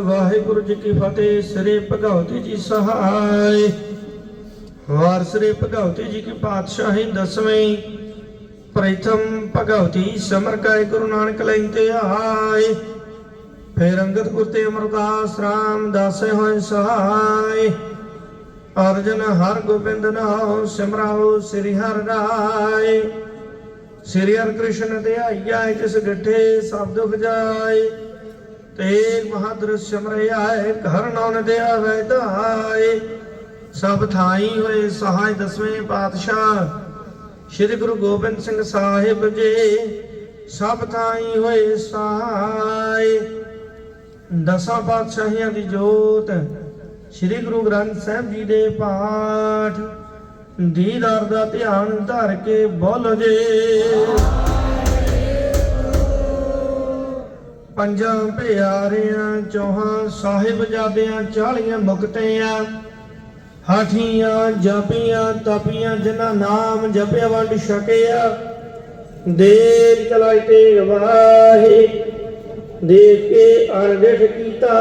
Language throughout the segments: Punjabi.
ਵਾਹਿਗੁਰੂ ਜੀ ਕੀ ਫਤਿਹ, ਸ੍ਰੀ ਭਗਵਤੀ ਜੀ ਸਹਾਇ ਵਾਰ ਸ੍ਰੀ ਭਗਵਤੀ ਜੀ ਕੀ ਪਾਤਸ਼ਾਹੀ ਦਸਵੇਂ, ਪ੍ਰਥਮ ਭਗਵਤੀ ਸਮਰ ਕਾਇ ਗੁਰੂ ਨਾਨਕ ਲਈ ਆਏ। ਫਿਰ ਅੰਗਦ ਗੁਰਤੇ ਅਮਰਦਾਸ RAM ਦਾਸੇ ਹੋਏ ਸਹਾਇ ਅਰਜਨ ਹਰ ਗੋਬਿੰਦ ਨਾਮ ਸਿਮਰਾਓ ਸ੍ਰੀ ਹਰਿ ਰਾਏ। ਸ੍ਰੀ ਹਰਿ ਕ੍ਰਿਸ਼ਨ ਤੇ ਆਈਆ, ਜਿਸ ਗੱਠੇ ਸਭ ਦੁਖ ਜਾਏ। ਤੇਗ ਬਹਾਦਰ ਸਿਮਰਿਆ ਘਰ ਨਾਉਨ ਦੇ ਆਵੇ ਸਭ ਥਾਈ ਹੋਏ ਸਹਾਇ ਦਸਵੇਂ ਪਾਤਸ਼ਾਹ। ਸ੍ਰੀ ਗੁਰੂ ਗੋਬਿੰਦ ਸਿੰਘ ਸਾਹਿਬ ਜੀ ਸਭ ਥਾਈ ਹੋਏ ਸਹਾਇ ਦਸਾਂ ਪਾਤਸ਼ਾਹੀਆਂ ਦੀ ਜੋਤ ਸ੍ਰੀ ਗੁਰੂ ਗ੍ਰੰਥ ਸਾਹਿਬ ਜੀ ਦੇ ਪਾਠ। ਦੀਦਾਰ ਦਾ ਧਿਆਨ ਧਰ ਕੇ ਬੋਲ ਜੇ। ਪੰਜਾਂ ਪਿਆਰਿਆਂ ਚੌਹਾਂ ਸਾਹਿਬਜ਼ਾਦਿਆਂ ਚਾਲੀਆਂ ਮੁਕਤਿਆਂ ਹਾਠੀਆਂ ਜਪੀਆਂ ਤਪੀਆਂ ਜਿਨ੍ਹਾਂ ਨਾਮ ਜਪਿਆ ਵੰਡ ਛਕਿਆ। ਦੇਖ ਚਲਾਈ ਤੇ ਗਵਾਹੀ ਦੇਖ ਕੇ ਅਰਗਠ ਕੀਤਾ।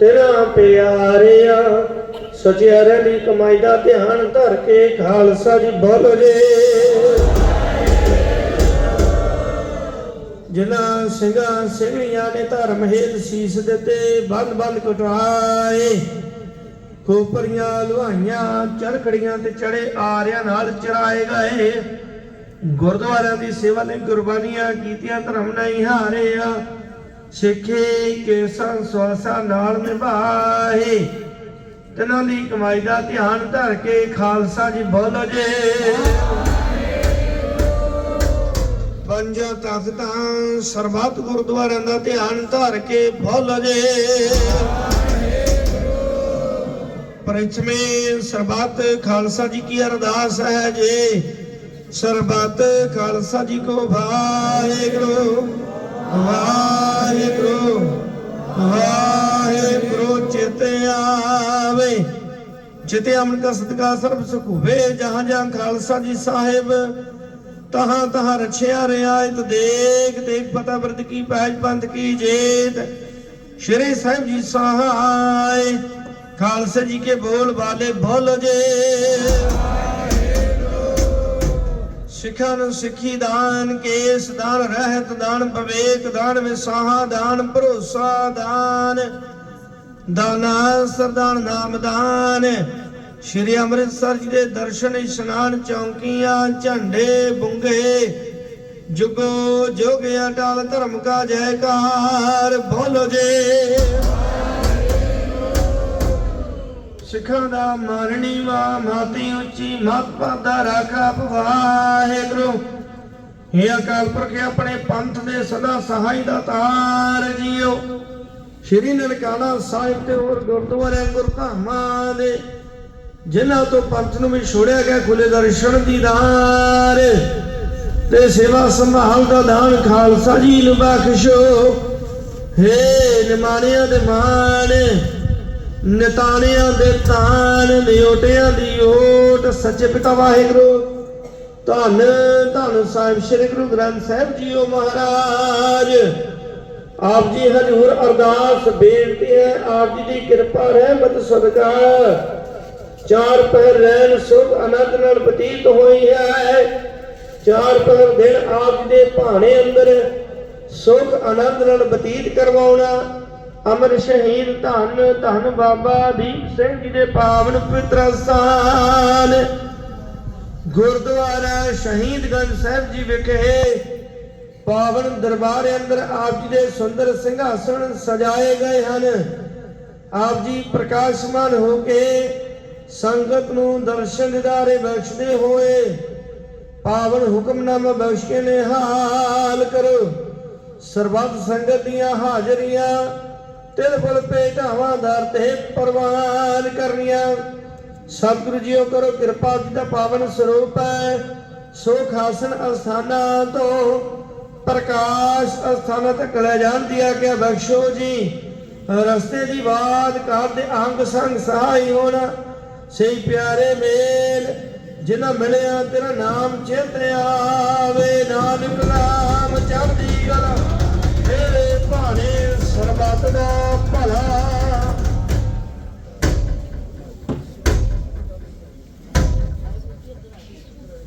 ਤੇਰਾ ਪਿਆਰਿਆ ਸਚਿਆ ਦੀ ਕਮਾਈ ਦਾ ਧਿਆਨ ਧਰ ਕੇ ਖਾਲਸਾ ਜੀ ਬੋਲੋ ਜੇ। ਜਿਨ੍ਹਾਂ ਸਿੰਘਾਂ ਸਿੰਘਣੀਆਂ ਨੇ ਧਰਮ ਹੇਤ ਸੀਸ ਦਿੱਤੇ ਬੰਦ ਬੰਦ ਕਟਾਏ ਖੋਪਰੀਆਂ, ਲੁਹਾਈਆਂ, ਚਰਖੜੀਆਂ ਤੇ ਚੜੇ ਆਰਿਆਂ ਨਾਲ ਚਰਾਏ ਗਏ। ਗੁਰਦੁਆਰਿਆਂ ਦੀ ਸੇਵਾ ਨੇ ਕੁਰਬਾਨੀਆਂ ਕੀਤੀਆਂ, ਧਰਮ ਨਹੀਂ ਹਾਰਿਆ। ਸਿੱਖੇ ਕੇਸਾਂ ਸਵਾਸਾਂ ਨਾਲ ਨਿਭਾਏ। ਤਿਨਾਂ ਦੀ ਕਮਾਈ ਦਾ ਧਿਆਨ ਧਰ ਕੇ ਖਾਲਸਾ ਜੀ ਬੋਲੋ ਜੇ। ਪੰਜਾਂ ਤਖਤਾਂ ਸਰਬੱਤ ਗੁਰਦੁਆਰਿਆਂ ਦਾ ਧਿਆਨ ਧਰ ਕੇ ਬੋਲੋ ਜੇ। ਪਰਿਚਮੇ ਸਰਬੱਤ ਖਾਲਸਾ ਜੀ ਕੀ ਅਰਦਾਸ ਹੈ ਜੀ। ਸਰਬੱਤ ਖਾਲਸਾ ਜੀ ਕੋ ਵਾਹਿਗੁਰੂ ਵਾਹਿਗੁਰੂ ਵਾਹਿਗੁਰੂ ਚਿਤ ਆਵੇ। ਜਿਤੇ ਅਮਨ ਕਾ ਸਦਕਾ ਸਰਬ ਸੁਖ ਹੋਵੇ ਜਹਾਂ ਜਹਾਂ ਖਾਲਸਾ ਜੀ ਸਾਹਿਬ ਤਹਾਂ ਤਹਾਂ ਰਛਿਆ ਰਿਆਇਤ ਦੇਖ ਦੇਖ ਪਤਾ ਵਰਦ ਕੀ ਪੈਜ ਪੰਥ ਕੀ ਜੇਤ। ਸ਼੍ਰੀ ਸਾਹਿਬ ਜੀ ਸਹਾਇ ਖਾਲਸੇ ਜੀ ਕੇ ਬੋਲ ਵਾਲੇ ਬੋਲ ਜੇ। ਸਿੱਖਾਂ ਨੂੰ ਸਿੱਖੀ ਦਾਨ, ਕੇਸ ਦਾਨ, ਰਹਿਤ ਦਾਨ, ਵਿਵੇਕ ਦਾਨ, ਵਿਸਾਹਾ ਦਾਨ, ਭਰੋਸਾ ਦਾਨ। ਦਾਨਾ ਸਰਦਾਨ ਨਾਮਦਾਨ ਸ਼੍ਰੀ ਅੰਮ੍ਰਿਤਸਰ ਜੀ ਦੇ ਦਰਸ਼ਨ ਇਸ਼ਨਾਨ ਚੌਂਕੀਆਂ, ਝੰਡੇ ਬੁੰਗੇ, ਜੁਗੋ ਜੋਗ ਅਟਲ ਧਰਮ ਕਾ ਜੈਕਾਰ, ਬੋਲੋ ਜੇ। ਸਿੱਖਾਂ ਦਾ ਮਾਰਣੀ ਵਾ, ਮਾਤੀ ਉੱਚੀ ਮਤ ਪਾਦਾ ਰਾਖਾ ਵਾਹਿਗੁਰੂ हे ਅਕਾਲ ਪੁਰਖ, ਆਪਣੇ ਪੰਥ ਦੇ ਸਦਾ ਸਹਾਈ ਦਾ ਤਾਰ ਜੀਓ। ਸ਼੍ਰੀ ਨਨਕਾਣਾ ਸਾਹਿਬ ਤੇ ਹੋਰ ਗੁਰਦੁਆਰੇ ਗੁਰਧਾਮਾਂ ਦੇ ਜਿਨ੍ਹਾਂ ਤੋਂ ਪੰਥ ਨੂੰ ਵੀ ਛੋੜਿਆ ਗਿਆ ਖੁੱਲੇ ਦਰਸ਼ਨ ਦੀਦਾਰ ਤੇ ਸੇਵਾ ਸੰਭਾਲ ਦਾ ਦਾਨ ਖਾਲਸਾ ਜੀ ਨੂੰ ਬਖਸ਼ੋ। ਹੇ ਨਿਮਾਣਿਆਂ ਦੇ ਮਾਣ, ਨਿਤਾਣਿਆਂ ਦੇ ਤਾਨ ਨਿਓਟਿਆਂ ਦੀ ਓਟ। ਸੱਚੇ ਪਿਤਾ ਵਾਹਿਗੁਰੂ, ਧੰਨ ਧੰਨ ਸਾਹਿਬ ਸ੍ਰੀ ਗੁਰੂ ਗ੍ਰੰਥ ਸਾਹਿਬ ਜੀਓ ਮਹਾਰਾਜ। ਆਪ ਜੀ ਹਜ਼ੂਰ ਅਰਦਾਸ ਬੇਨਤੀ ਹੈ, ਆਪ ਜੀ ਦੀ ਕਿਰਪਾ ਰਹਿਮਤ ਸਦਕਾ। ਚਾਰ ਪਹਿਰ ਰਹਿਣ ਸੁਖ ਆਨੰਦ ਨਾਲ ਬਤੀਤ ਹੋਈ ਹੈ। ਚਾਰ ਪਹਿਰ ਦਿਨ ਆਪ ਦੇ ਭਾਣੇ ਅੰਦਰ ਸੁਖ ਆਨੰਦ ਨਾਲ ਬਤੀਤ ਕਰਵਾਉਣਾ। ਅਮਰ ਸ਼ਹੀਦ ਧੰਨ ਧੰਨ ਬਾਬਾ ਦੀਪ ਸਿੰਘ ਜੀ ਦੇ ਪਾਵਨ ਪਵਿੱਤਰ ਸਥਾਨ। ਗੁਰਦੁਆਰਾ ਸ਼ਹੀਦਗੰਜ ਸਾਹਿਬ ਜੀ ਵਿਖੇ ਪਾਵਨ ਦਰਬਾਰ ਅੰਦਰ ਆਪ ਜੀ ਦੇ ਸੁੰਦਰ ਸਿੰਘਾਸਣ ਸਜਾਏ ਗਏ ਹਨ। ਆਪ ਜੀ ਪ੍ਰਕਾਸ਼ਮਾਨ ਹੋ ਕੇ ਸੰਗਤ ਨੂੰ ਦਰਸ਼ਨ ਦਿਦਾਰੇ ਬਖਸ਼ਦੇ ਹੋਏ ਪਾਵਨ ਹੁਕਮਨਾਮਾ ਬਖਸ਼ ਕੇ ਨਿਹਾਲ ਕਰੋ। ਸਰਬੱਤ ਸੰਗਤ ਦੀਆਂ ਹਾਜ਼ਰੀਆਂ, ਤਿਲ ਫੁਲ ਭੇਟਾਵਾਂ ਦਰ ਤੇ ਪ੍ਰਵਾਨ ਕਰਨੀਆਂ। ਸਤਿਗੁਰੂ ਜੀਓ ਕਰੋ ਕਿਰਪਾ ਜੀ ਦਾ ਪਾਵਨ ਸਰੂਪ ਹੈ। ਸੁਖ ਆਸਨ ਅਸਥਾਨਾਂ ਤੋਂ ਪ੍ਰਕਾਸ਼ ਅਸਥਾਨਾਂ ਤੱਕ ਲੈ ਜਾਂਦੀ ਆ ਕਿ ਬਖਸ਼ੋ ਜੀ। ਰਸਤੇ ਦੀ ਬਾਤ ਕਰਦੇ ਅੰਗ ਸੰਗ ਸਹਾਈ ਹੋਣਾ। ਸਹੀ ਪਿਆਰੇ ਮੇਲ, ਜਿਨ੍ਹਾਂ ਮਿਲਿਆ ਤੇਰਾ ਨਾਮ ਚੇਤਿਆ ਆਵੇ। ਨਾਨਕ ਨਾਮ ਚੜ੍ਹਦੀ ਗਲਾ, ਮੇਰੇ ਭਾਣੇ ਸਰਬੱਤ ਦਾ ਭਲਾ।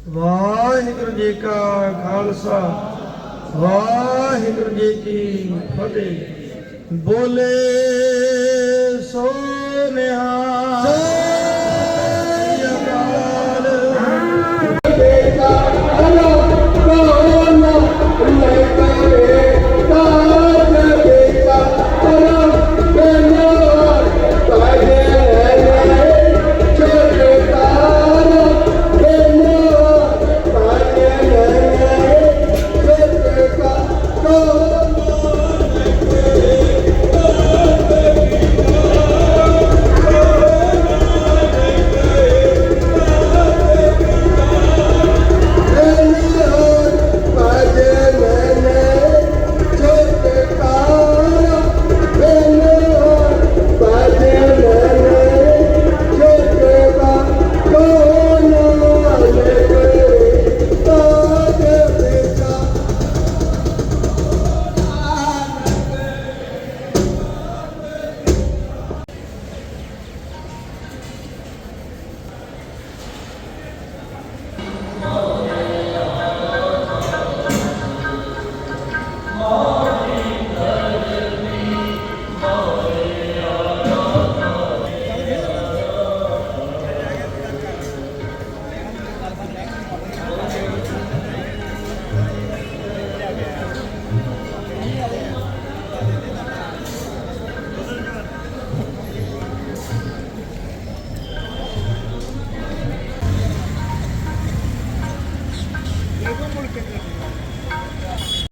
ਵਾਹਿਗੁਰੂ ਜੀ ਕਾ ਖਾਲਸਾ, ਵਾਹਿਗੁਰੂ ਜੀ ਕੀ ਫਤਿਹ। ਬੋਲੇ ਸੋ ਨਿਹਾਲ